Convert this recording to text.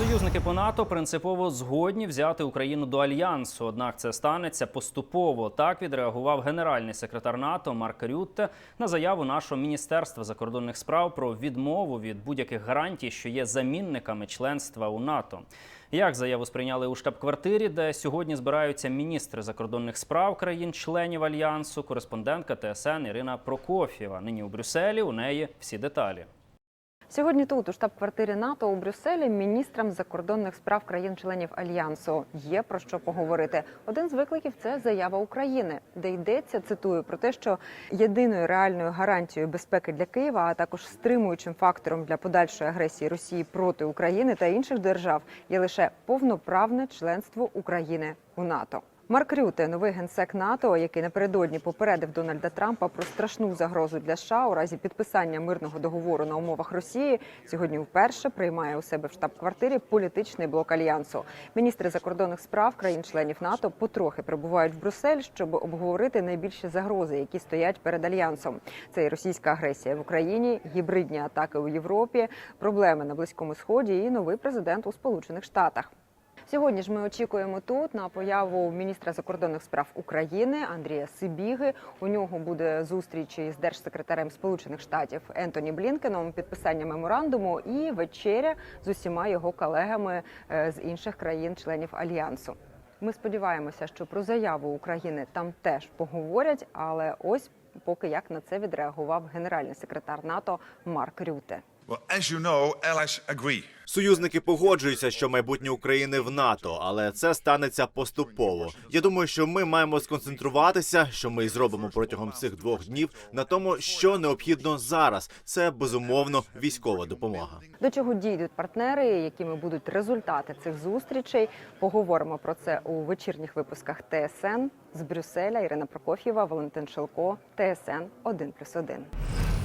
Союзники по НАТО принципово згодні взяти Україну до альянсу. Однак це станеться поступово. Так відреагував генеральний секретар НАТО Марк Рютте на заяву нашого міністерства закордонних справ про відмову від будь-яких гарантій, що є замінниками членства у НАТО. Як заяву сприйняли у штаб-квартирі, де сьогодні збираються міністри закордонних справ країн-членів альянсу, кореспондентка ТСН Ірина Прокоф'єва. Нині у Брюсселі у неї всі деталі. Сьогодні тут, у штаб-квартирі НАТО у Брюсселі, міністрам закордонних справ країн-членів альянсу є про що поговорити. Один з викликів це заява України, де йдеться цитую про те, що єдиною реальною гарантією безпеки для Києва, а також стримуючим фактором для подальшої агресії Росії проти України та інших держав є лише повноправне членство України у НАТО. Марк Рюте, новий генсек НАТО, який напередодні попередив Дональда Трампа про страшну загрозу для США у разі підписання мирного договору на умовах Росії, сьогодні вперше приймає у себе в штаб-квартирі політичний блок альянсу. Міністри закордонних справ країн-членів НАТО потрохи прибувають в Брюссель, щоб обговорити найбільші загрози, які стоять перед альянсом. Це і російська агресія в Україні, гібридні атаки у Європі, проблеми на близькому сході і новий президент у Сполучених Штатах. Сьогодні ж ми очікуємо тут на появу міністра закордонних справ України Андрія Сибіги. У нього буде зустріч із держсекретарем Сполучених Штатів Ентоні Блінкеном, підписання меморандуму і вечеря з усіма його колегами е, з інших країн-членів альянсу. Ми сподіваємося, що про заяву України там теж поговорять, але ось поки як на це відреагував генеральний секретар НАТО Марк Рюте. Well, as you know, allies agree. Союзники погоджуються, що майбутнє України в НАТО, але це станеться поступово. Я думаю, що ми маємо сконцентруватися, що ми і зробимо протягом цих двох днів на тому, що необхідно зараз. Це безумовно військова допомога. До чого дійдуть партнери, якими будуть результати цих зустрічей? Поговоримо про це у вечірніх випусках ТСН з Брюсселя. Ірина Прокоф'єва, Валентин Шелко, ТСН 1+,1.